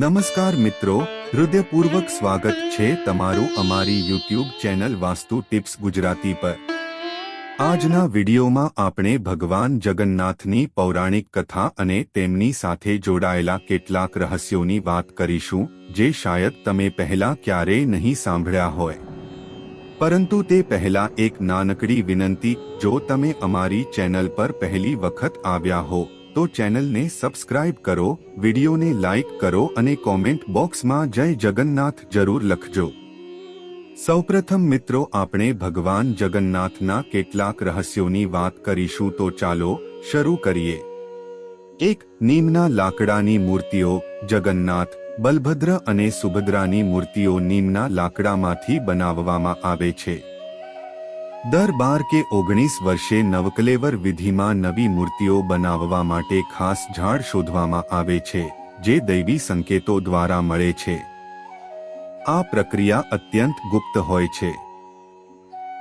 નમસ્કાર મિત્રો, હૃદયપૂર્વક સ્વાગત છે તમારું અમારી YouTube channel Vastu tips Gujarati પર. આજના વિડીયોમાં આપણે ભગવાન જગન્નાથની પૌરાણિક કથા અને તેમની સાથે જોડાયેલા કેટલાક રહસ્યોની વાત કરીશું, જે શાયદ તમે પહેલા ક્યારેય નહીં સાંભળ્યા હોય. પરંતુ તે પહેલા એક નાનકડી વિનંતી, જો તમે અમારી ચેનલ પર પહેલી વખત આવ્યા હો તો ચેનલને સબસ્ક્રાઇબ કરો, વિડીયોને લાઇક કરો અને કોમેન્ટ બોક્સમાં જય જગન્નાથ જરૂર લખજો. સૌપ્રથમ મિત્રો, આપણે ભગવાન જગન્નાથના કેટલાક રહસ્યોની વાત કરીશું તો ચાલો શરૂ કરીએ. એક, નીમના લાકડાની મૂર્તિઓ, જગન્નાથ, બલભદ્ર અને સુભદ્રાની મૂર્તિઓ નીમના લાકડામાંથી બનાવવામાં આવે છે. દર બાર કે ઓગણીસ વર્ષે નવકલેવર વિધિમાં નવી મૂર્તિઓ બનાવવા માટે ખાસ ઝાડ શોધવામાં આવે છે, જે દૈવી સંકેતો દ્વારા મળે છે. આ પ્રક્રિયા અત્યંત ગુપ્ત હોય છે.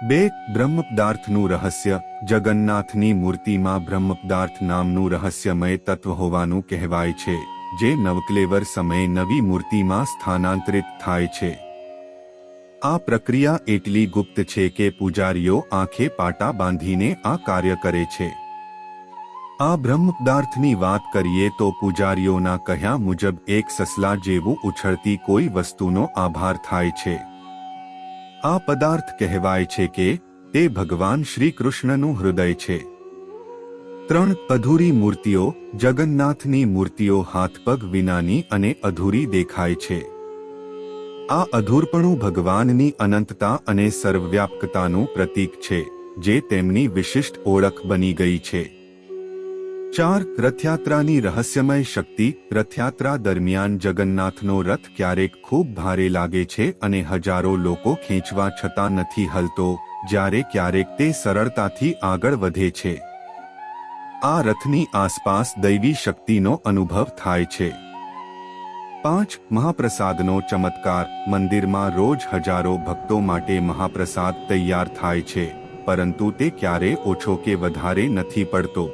બે, બ્રહ્મપદાર્થનું રહસ્ય, જગન્નાથની મૂર્તિમાં બ્રહ્મપદાર્થ નામનું રહસ્યમય તત્વ હોવાનું કહેવાય છે, જે નવકલેવર સમયે નવી મૂર્તિમાં સ્થાનાંતરિત થાય છે. આ પ્રક્રિયા એટલી ગુપ્ત છે કે પૂજારીઓ આંખે પાટા બાંધીને આ કાર્ય કરે છે. આ બ્રહ્મપદાર્થની વાત કરીએ તો પૂજારીઓના કહ્યા મુજબ એક સસલા જેવું ઉછળતી કોઈ વસ્તુનો આભાર થાય છે. આ પદાર્થ કહેવાય છે કે તે ભગવાન શ્રી કૃષ્ણનું હૃદય છે. ત્રણ અધૂરી મૂર્તિઓ જગન્નાથની મૂર્તિઓ હાથપગ વિનાની અને અધૂરી દેખાય છે. આ અધૂરપણું ભગવાનની અનંતતા અને સર્વવ્યાપકતાનું પ્રતીક છે, જે તેમની વિશિષ્ટ ઓળખ બની ગઈ છે. ચાર રથયાત્રાની રહસ્યમય શક્તિ રથયાત્રા દરમિયાન જગન્નાથનો રથ ક્યારેક ખૂબ ભારે લાગે છે અને હજારો લોકો ખેંચવા છતાં નથી હલતો, જ્યારે ક્યારેક તે સરળતાથી આગળ વધે છે. આ રથની આસપાસ દૈવી શક્તિનો અનુભવ થાય છે. પાંચ મહાપ્રસાદનો ચમત્કાર મંદિરમાં રોજ હજારો ભક્તો માટે મહાપ્રસાદ તૈયાર થાય છે, પરંતુ તે ક્યારે ઓછો કે વધારે નથી પડતો.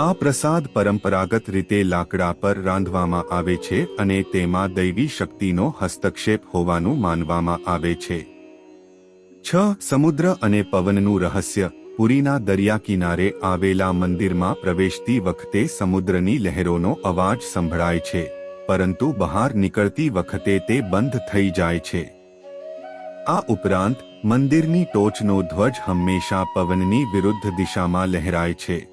આ પ્રસાદ પરંપરાગત રીતે લાકડા પર રાંધવામાં આવે છે અને તેમાં દૈવી શક્તિનો હસ્તક્ષેપ હોવાનું માનવામાં આવે છે. છ સમુદ્ર અને પવનનું રહસ્ય, પુરીના દરિયા કિનારે આવેલા મંદિરમાં પ્રવેશતી વખતે સમુદ્રની લહેરોનો અવાજ સંભળાય છે. પરંતુ બહાર નીકળતી વખતે તે બંધ થઈ જાય છે. આ ઉપરાંત, મંદિરની ટોચનો ધ્વજ હંમેશા પવનની વિરુદ્ધ દિશામાં લહેરાય છે.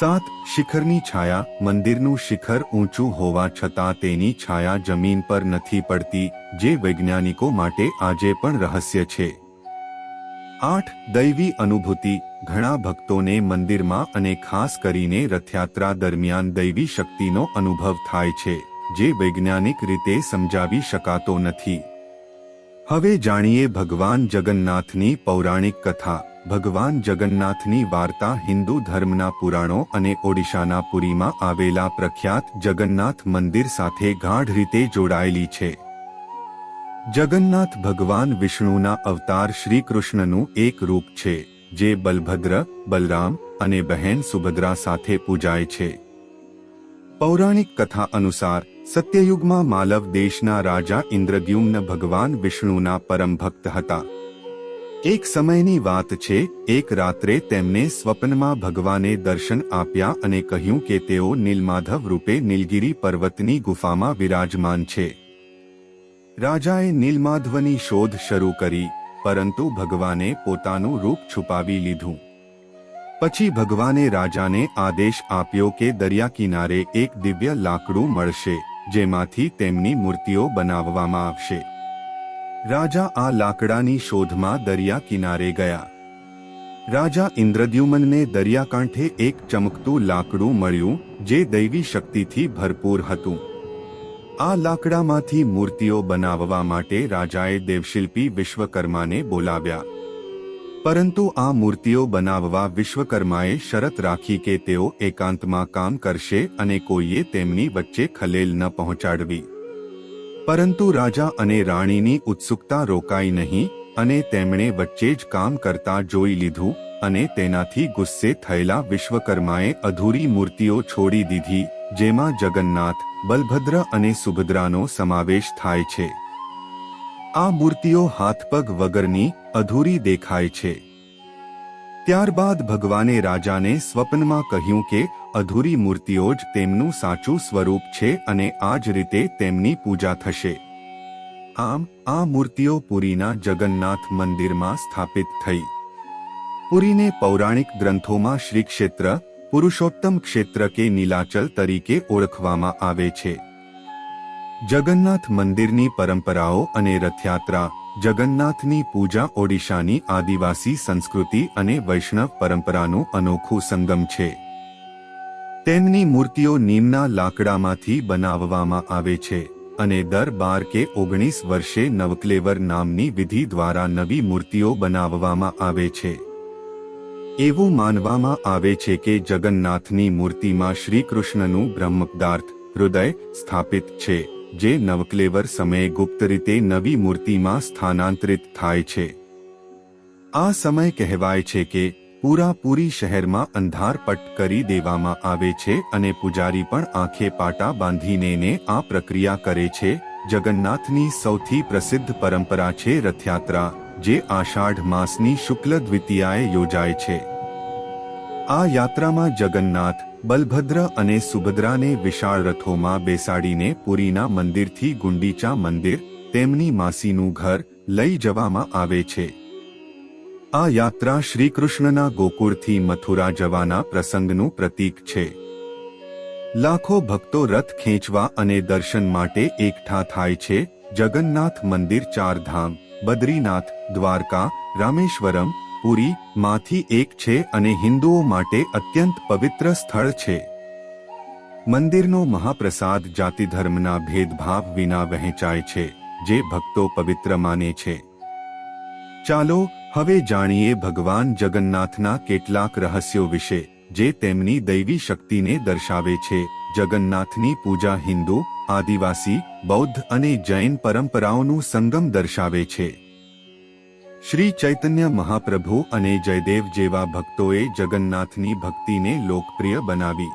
સાત, શિખરની છાયા, મંદિરનું શિખર ઊંચું હોવા છતાં તેની છાયા જમીન પર નથી પડતી, જે વૈજ્ઞાનિકો માટે આજે પણ રહસ્ય છે. આઠ, દૈવી અનુભૂતિ ઘણા ભક્તોને મંદિરમાં અને ખાસ કરીને રથયાત્રા દરમિયાન દૈવી શક્તિનો અનુભવ થાય છે, જે વૈજ્ઞાનિક રીતે સમજાવી શકાતો નથી. હવે જાણીએ ભગવાન જગન્નાથની પૌરાણિક કથા. ભગવાન જગન્નાથની વાર્તા હિન્દુ ધર્મના પુરાણો અને ઓડિશાના પુરીમાં આવેલા પ્રખ્યાત જગન્નાથ મંદિર સાથે ગાઢ રીતે જોડાયેલી છે. જગન્નાથ ભગવાન વિષ્ણુના અવતાર શ્રીકૃષ્ણનું એક રૂપ છે. જે બલભદ્ર, બલરામ અને બહેન સુભદ્રા સાથે પૂજાય છે. પૌરાણિક કથા અનુસાર, સત્યયુગમાં માલવ દેશના રાજા ઇન્દ્રદ્યુમ્ન ભગવાન વિષ્ણુના પરમ ભક્ત હતા. એક સમયની વાત છે, એક રાત્રે તેમને સ્વપ્નમાં ભગવાને દર્શન આપ્યા અને કહ્યું કે તેઓ નીલમાધવ રૂપે નીલગિરી પર્વતની ગુફામાં વિરાજમાન છે. રાજાએ નીલમાધવની શોધ શરૂ કરી. પરંતુ ભગવાને પોતાનું રૂપ છુપાવી લીધું. પછી ભગવાને રાજાને આદેશ આપ્યો કે દરિયા કિનારે એક દિવ્ય લાકડું મળશે, જેમાંથી તેમની મૂર્તિઓ બનાવવામાં આવશે. રાજા આ લાકડાની શોધમાં દરિયા કિનારે ગયા. રાજા ઇન્દ્રદ્યુમનને દરિયાકાંઠે એક ચમકતું લાકડું મળ્યું, જે દૈવી શક્તિથી ભરપૂર હતું. આ લાકડામાંથી મૂર્તિઓ બનાવવા માટે રાજાએ દેવશિલ્પી વિશ્વકર્માને બોલાવ્યા. પરંતુ આ મૂર્તિઓ બનાવવા વિશ્વકર્માએ શરત રાખી કે તેઓ એકાંતમાં કામ કરશે અને કોઈએ તેમની વચ્ચે ખલેલ ન પહોંચાડવી. પરંતુ રાજા અને રાણીની ઉત્સુકતા રોકાઈ નહીં અને તેમણે વચ્ચે જ કામ કરતા જોઈ લીધું અને તેનાથી ગુસ્સે થયેલા વિશ્વકર્માએ અધૂરી મૂર્તિઓ છોડી દીધી. જેમાં જગન્નાથ, બલભદ્ર અને સુભદ્રાનો સમાવેશ થાય છે. આ મૂર્તિઓ હાથપગ વગરની અધૂરી દેખાય છે. ત્યારબાદ ભગવાને રાજાને સ્વપ્નમાં કહ્યું કે અધૂરી મૂર્તિઓ જ તેમનું સાચું સ્વરૂપ છે અને આ જ રીતે તેમની પૂજા થશે. આમ, આ મૂર્તિઓ પુરીના જગન્નાથ મંદિરમાં સ્થાપિત થઈ. પુરીને પૌરાણિક ગ્રંથોમાં શ્રી ક્ષેત્ર પુરુષોત્તમ ક્ષેત્ર કે નીલાચલ તરીકે ઓળખવામાં આવે છે. જગન્નાથ મંદિરની પરંપરાઓ અને રથયાત્રા, જગન્નાથની પૂજા ઓડિશાની આદિવાસી સંસ્કૃતિ અને વૈષ્ણવ પરંપરાનું અનોખું સંગમ છે. તેમની મૂર્તિઓ નીમના લાકડામાંથી બનાવવામાં આવે છે અને દર બાર કે ઓગણીસ વર્ષે નવક્લેવર નામની વિધિ દ્વારા નવી મૂર્તિઓ બનાવવામાં આવે છે. એવું માનવામાં આવે છે કે જગન્નાથની મૂર્તિમાં શ્રીકૃષ્ણનું બ્રહ્મપદાર્થ હૃદય સ્થાપિત છે, જે નવકલેવર સમયે ગુપ્ત રીતે નવી મૂર્તિમાં સ્થાનાંતરિત થાય છે. આ સમય કહેવાય છે કે પૂરાપૂરી શહેરમાં અંધારપટ કરી દેવામાં આવે છે અને પૂજારી પણ આંખે પાટા બાંધીને આ પ્રક્રિયા કરે છે. જગન્નાથની સૌથી પ્રસિદ્ધ પરંપરા છે રથયાત્રા. જે આષાઢ માસની શુક્લ દ્વિતીયાએ યોજાય છે. આ યાત્રામાં જગન્નાથ, બલભદ્ર અને સુભદ્રાને વિશાળ રથોમાં બેસાડીને પુરીના મંદિરથી ગુંડીચા મંદિર, તેમની માસીનું ઘર, લઈ જવામાં આવે છે. આ યાત્રા શ્રીકૃષ્ણના ગોકુળથી મથુરા જવાના પ્રસંગનું પ્રતીક છે. લાખો ભક્તો રથ ખેંચવા અને દર્શન માટે એકઠા થાય છે જગન્નાથ મંદિર ચારધામ. બદ્રીનાથ, દ્વારકા, રામેશ્વરમ, પુરી માંથી એક છે અને હિન્દુઓ માટે અત્યંત પવિત્ર સ્થળ છે. મંદિરનો મહાપ્રસાદ જાતિ ધર્મના ભેદભાવ વિના વહેંચાય છે, જે ભક્તો પવિત્ર માને છે. ચાલો, હવે જાણીએ ભગવાન જગન્નાથના કેટલાક રહસ્યો વિશે, જે તેમની દૈવી શક્તિને દર્શાવે છે. જગન્નાથની પૂજા હિન્દુ આદિવાસી, બૌદ્ધ અને જૈન પરંપરાઓનું સંગમ દર્શાવે છે. શ્રી ચૈતન્ય મહાપ્રભુ અને જયદેવ જેવા ભક્તોએ જગન્નાથની ભક્તિને લોકપ્રિય બનાવી.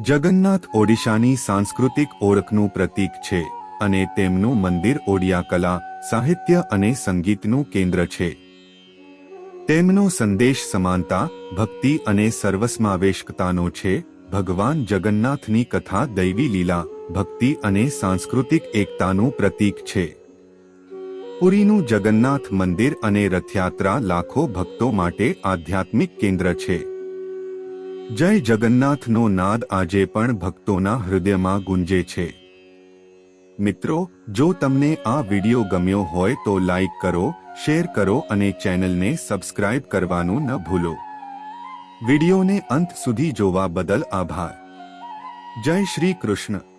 જગન્નાથ ઓડિશાની સાંસ્કૃતિક ઓળખનું પ્રતીક છે અને તેમનું મંદિર ઓડિયા કલા, સાહિત્ય અને સંગીતનું કેન્દ્ર છે. તેમનો સંદેશ સમાનતા, ભક્તિ અને સર્વસમાવેશકતાનો છે. ભગવાન જગન્નાથની કથા દૈવી લીલા ભક્તિ અને સાંસ્કૃતિક એકતાનું પ્રતીક છે. પુરીનું જગન્નાથ મંદિર અને રથયાત્રા લાખો ભક્તો માટે આધ્યાત્મિક કેન્દ્ર છે. જય જગન્નાથનો નાદ આજે પણ ભક્તોના હૃદયમાં ગુંજે છે. મિત્રો, જો તમને આ વિડિયો ગમ્યો હોય તો લાઈક કરો, શેર કરો અને ચેનલને સબસ્ક્રાઇબ કરવાનું ન ભૂલો. વિડિયોને અંત સુધી જોવા બદલ આભાર. જય શ્રી કૃષ્ણ.